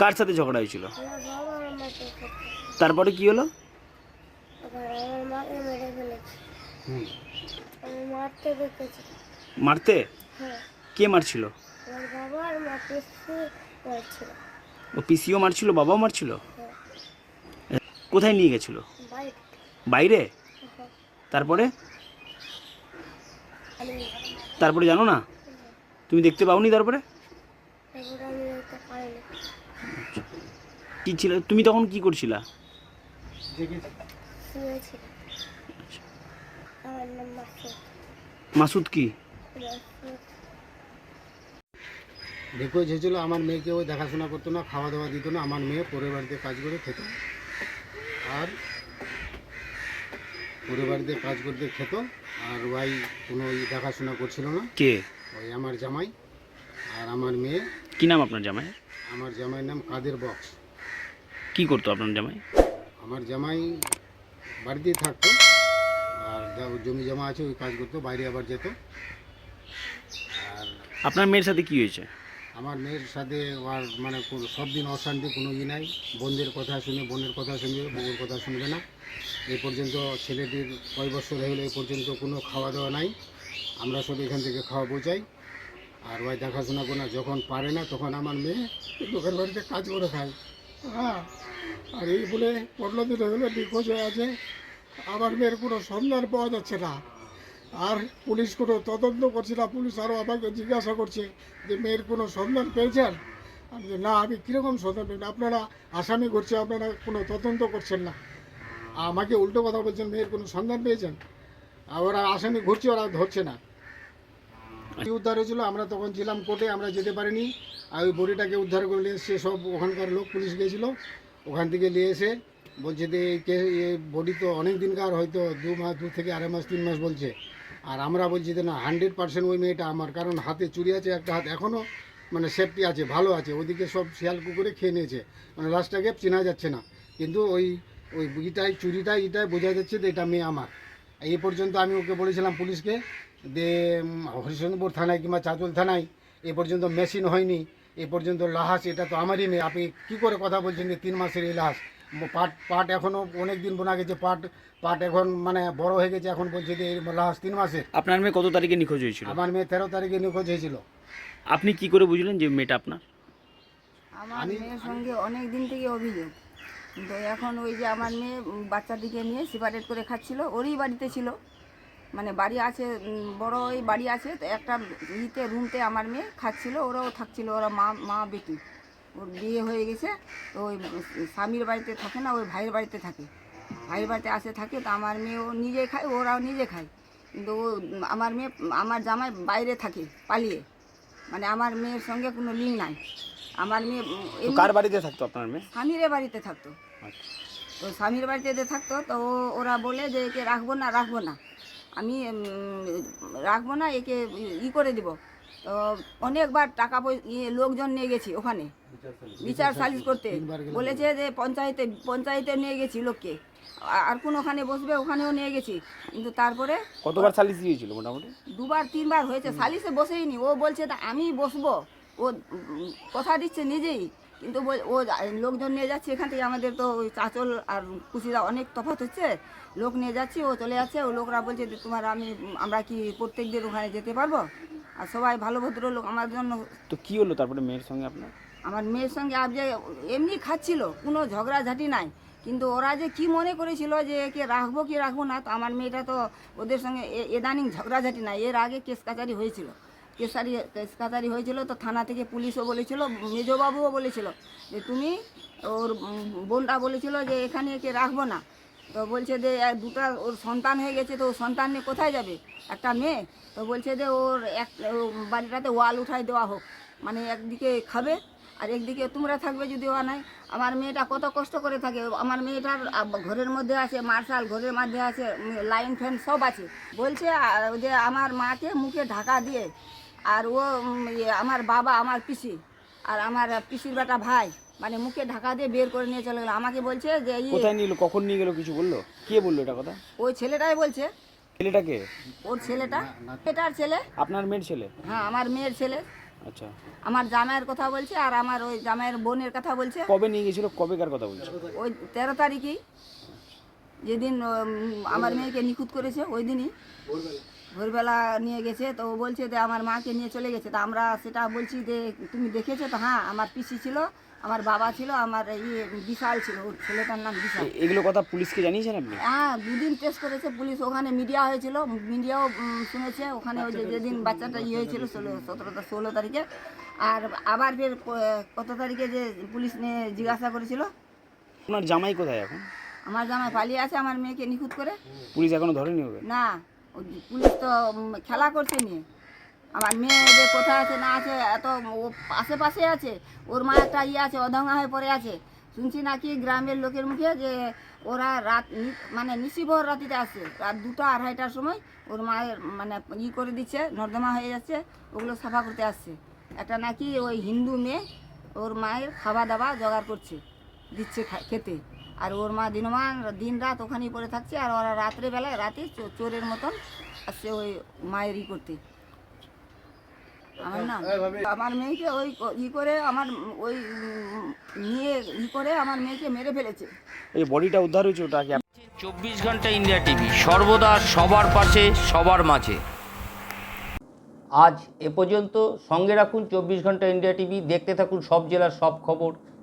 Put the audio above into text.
কার সাথে ঝগড়া হয়েছিল? তারপরে কি হলো? মারতে? কে মারছিল? ও পিসিও মারছিল, বাবাও মারছিল? কোথায় নিয়ে গেছিল? বাইরে। তারপরে? তারপরে জানো না? তুমি দেখতে পাওনি তারপরে তারপরে আমি দেখতে পাইনি কি ছিল? তুমি তখন কি করছিলা? আমার মাসুদ। মাসুদ কি? মাসুদ। রিকোয়েস্ট হয়েছিল আমার মেয়েকে ওই দেখাশোনা করতো না খাওয়া দাওয়া দিত না আমার মেয়ে পরের বাড়িতে কাজ করে খেত। আর পরের বাড়িতে কাজ করতে খেত আর ওই কোনো দেখাশোনা করছিল না। কে? ওই আমার জামাই আর আমার মেয়ে। কি নাম আপনার জামাই আমার জামাইয়ের নাম কাদের বক্স। কি করতো আপনার জামাই? আমার জামাই বাড়িতেই থাকতো আর যা জমি জমা আছে ওই কাজ করতো বাইরে আবার যেত। আর আপনার মেয়ের সাথে কি হয়েছে? আমার মেয়ের সাথে আর মানে কোনো সব দিন অশান্তি কোনো ই নাই। বোনদের কথা শুনে বোনের কথা শুনবে বউর কথা শুনবে না। এ পর্যন্ত ছেলেটির কয় বছর হয়ে গেলো এই পর্যন্ত কোনো খাওয়া দাওয়া নাই। আমরা সব এখান থেকে খাওয়া বোঝাই আর ওই দেখাশোনা করে না, যখন পারে না তখন আমার মেয়ে লোকের বাড়িতে কাজ করে খায়। হ্যাঁ আর এই বলে পনেরো দিন গেলো নিখোঁজ হয়ে আছে। আমার মেয়ের কোনো সন্ধান পাওয়া যাচ্ছে না। আর পুলিশ কোনো তদন্ত করছে না, পুলিশ আরও আমাকে জিজ্ঞাসা করছে যে মেয়ের কোনো সন্ধান পেয়েছেন আমি না, আমি কীরকম সন্ধান পেয়েছি আপনারা আসামি করছে, আপনারা কোনো তদন্ত করছেন না। আমাকে উল্টো কথা বলছেন, মেয়ের কোনো সন্ধান পেয়েছেন? আর ওরা আসামি ঘুরছে, ওরা ধরছে না। উদ্ধার হয়েছিল। আমরা তখন ছিলাম কোর্টে, আমরা যেতে পারিনি। আর ওই বডিটাকে উদ্ধার করে নিয়ে এসছে সব ওখানকার লোক, পুলিশ গিয়েছিল ওখান থেকে নিয়ে এসে বলছে যে, এই বডি তো অনেক দিনকার হয়তো দু মাস, দু থেকে আড়াই মাস, তিন মাস বলছে। আর আমরা বলছি যে, না, হান্ড্রেড পার্সেন্ট ওই মেয়েটা আমার। কারণ হাতে চুরি আছে, একটা হাত এখনও মানে সেফটি আছে, ভালো আছে। ওদিকে সব শিয়াল কুকুরে খেয়ে নিয়েছে। মানে লাস্টটাকে চেনা যাচ্ছে না। কিন্তু ওই ওই ইটাই চুরিটাই এটাই বোঝা যাচ্ছে যে, এটা মেয়ে আমার। এই পর্যন্ত আমি ওকে বলেছিলাম পুলিশকে যে হরিশ্চন্দ্রপুর থানায় কিংবা চাঁচল থানায় এ পর্যন্ত মেশিন হয়নি এ পর্যন্ত লাহাস এটা তো আমারই মেয়ে। আপনি কী করে কথা বলছেন যে তিন মাসের এই লাহাস পাট পাট এখনও অনেক দিন বোনা গেছে পাট পাট এখন মানে বড় হয়ে গেছে এখন বলছে যে এই লাহাস তিন মাসে আপনার মেয়ে কত তারিখে নিখোঁজ হয়েছিল? আমার মেয়ে তেরো তারিখে নিখোঁজ হয়েছিল। আপনি কি করে বুঝলেন যে মেয়েটা আপনার? আমার মেয়ের সঙ্গে অনেক দিন থেকে অভিযোগ। কিন্তু এখন ওই যে আমার মেয়ে বাচ্চাটিকে নিয়ে সিপারেট করে খাচ্ছিল ওরই বাড়িতে ছিল। মানে বাড়ি আছে উম, বড় ওই বাড়ি আছে তো একটা ইতে রুমতে আমার মেয়ে খাচ্ছিল ওরাও থাকছিল ওরা মা মা বেটি। ওর বিয়ে হয়ে গেছে তো ওই স্বামীর বাড়িতে থাকে না ওই ভাইয়ের বাড়িতে থাকে। ভাইয়ের বাড়িতে আসে থাকে তো আমার মেয়ে ও নিজে খায় ওরাও নিজে খায়। কিন্তু ও আমার মেয়ে আমার জামাই বাইরে থাকে পালিয়ে। মানে আমার মেয়ের সঙ্গে কোনো লিঙ্ক নাই। আমার মেয়ে কার বাড়িতে থাকতো আপনার মেয়ে? স্বামীর বাড়িতে থাকতো। আচ্ছা। তো স্বামীর বাড়িতে যে থাকতো তো ও- ওরা বলে যে একে রাখব না রাখব না। আমি রাখব না একে ই করে দিব। তো অনেকবার টাকা পয়সা লোকজন নিয়ে গেছি ওখানে। বিচার সালিশ করতে। বলেছে যে পঞ্চায়েতে পঞ্চায়েতে নিয়ে গেছি লোককে। আর কোন ওখানে বসবে ওখানেও নিয়ে গেছি। কিন্তু তারপরে কতবার সালিশ দিয়েছিল মোটামুটি? দুবার তিনবার হয়েছে। সালিশে বসেইনি। ও বলছে আমি বসবো। ও কথা দিচ্ছে নিজেই। কিন্তু ও লোকজন নিয়ে যাচ্ছে এখান থেকে আমাদের তো ওই চাচল আর কুচিরা অনেক তফাৎ হচ্ছে। লোক নিয়ে যাচ্ছি ও চলে যাচ্ছে ও লোকরা বলছে যে তোমার আমি আমরা কি প্রত্যেক দিন ওখানে যেতে পারব? আর সবাই ভালো ভদ্র লোক আমার জন্য। তো কি হলো তারপরে মেয়ের সঙ্গে আপনার? আমার মেয়ের সঙ্গে আজ যে এমনি খাচ্ছিল কোনো ঝগড়াঝাটি নাই। কিন্তু ওরা যে কি মনে করেছিল যে একে রাখব কি রাখব না তো আমার মেয়েটা তো ওদের সঙ্গে এদানিং ঝগড়াঝাটি নাই এর আগে কেস কাচারি হয়েছিল। কেসারি কেস কাচারি হয়েছিল, তো থানা থেকে পুলিশও বলেছিল, মেজবাবুও বলেছিল যে তুমি ওর বোনটা বলেছিল যে এখানে একে রাখব না। তো বলছে যে দুটা ওর সন্তান হয়ে গেছে, তো ওর সন্তান নিয়ে কোথায় যাবে? একটা মেয়ে? তো বলছে যে, ওর এক বাড়িটাতে ওয়াল উঠাই দেওয়া হোক। মানে একদিকে খাবে আর একদিকে তোমরা থাকবে যদি ও নাই। আমার মেয়েটা কত কষ্ট করে থাকে। আমার মেয়েটার ঘরের মধ্যে আছে, মার্শাল ঘরের মধ্যে আছে লাইন ফ্যান সব আছে। বলছে যে আমার মাকে মুখে ঢাকা দিয়ে আর ও আমার বাবা আমার পিসি আর আমার পিসির বেটা ভাই মানে মুখে ঢাকা দিয়ে বের করে নিয়ে চলে গেলো। আমাকে বলছে যে কোথায় নিয়ে কখন নিয়ে গেলো কিছু বলল? কে বলল এটা কথা? ওই ছেলেটাই বলছে। ছেলেটাকে ওর ছেলেটা? এটার ছেলে? আপনার মেয়ের ছেলে? হ্যাঁ আমার মেয়ের ছেলে। আচ্ছা। আমার জামাইয়ের কথা বলছে আর আমার ওই জামাইয়ের বোনের কথা বলছে। কবে নিয়ে গেছিল কবেকার কথা বলছো? ওই তেরো তারিখেই। যেদিন আমার মেয়েকে নিখুঁত করেছে ওই দিনই। ভোরবেলা নিয়ে গেছে তো ও বলছে যে আমার মাকে নিয়ে চলে গেছে। তা আমরা সেটা বলছি যে তুমি দেখেছ তো? হ্যাঁ আমার পিসি ছিল আমার বাবা ছিল আমার ইয়ে বিশাল ছিল ওর ছেলেটার নাম বিশাল। এগুলো কথা পুলিশকে জানিয়েছেন আপনি? হ্যাঁ দুদিন টেস্ট করেছে পুলিশ ওখানে মিডিয়া হয়েছিল মিডিয়াও শুনেছে ওখানে ওই যে যেদিন বাচ্চাটা ইয়ে হয়েছিল ষোলো সতেরো ষোলো তারিখে আর আবার ফের কত তারিখে যে পুলিশ নিয়ে জিজ্ঞাসা করেছিল? আপনার জামাই কোথায় এখন? আমার জামাই পালিয়ে আছে আমার মেয়েকে নিখুঁত করে। পুলিশ এখনও ধরেনি হবে না। পুলিশ তো খেলা করছে নিয়ে। আমার মেয়ে যে কোথায় আছে, না আছে, এত ও আশেপাশে আছে, ওর মা একটা ইয়ে আছে অধঙ্গা হয়ে পড়ে আছে। শুনছি নাকি গ্রামের লোকের মুখে যে ওরা রাত মানে নিশিভর রাতিতে আসছে। রাত দুটো, আড়াইটার সময় ওর মায়ের মানে ই করে দিচ্ছে, নর্দমা হয়ে যাচ্ছে, ওগুলো সাফা করতে আসছে। একটা নাকি ওই হিন্দু মেয়ে ওর মায়ের খাওয়া দাওয়া জোগাড় করছে, দিচ্ছে খেতে। আর ওর মা দিনমান দিন রাত ওখানেই পড়ে থাকছে আর ওরা রাত্রে বেলায় রাতে চোরের মতন আসছে ওই মায়ের ই করতে। আমার না আমার মেয়েকে ওই ই করে আমার ওই নিয়ে ই করে আমার মেয়েকে মেরে ফেলেছে। এই বডিটা উদ্ধার হয়েছে ওটা কি? আপ- চব্বিশ ঘণ্টা ইন্ডিয়া টিভি সর্বদা সবার পাশে সবার মাঝে। আজ এ পর্যন্ত সঙ্গে রাখুন চব্বিশ ঘণ্টা ইন্ডিয়া টিভি দেখতে থাকুন সব জেলার সব খবর।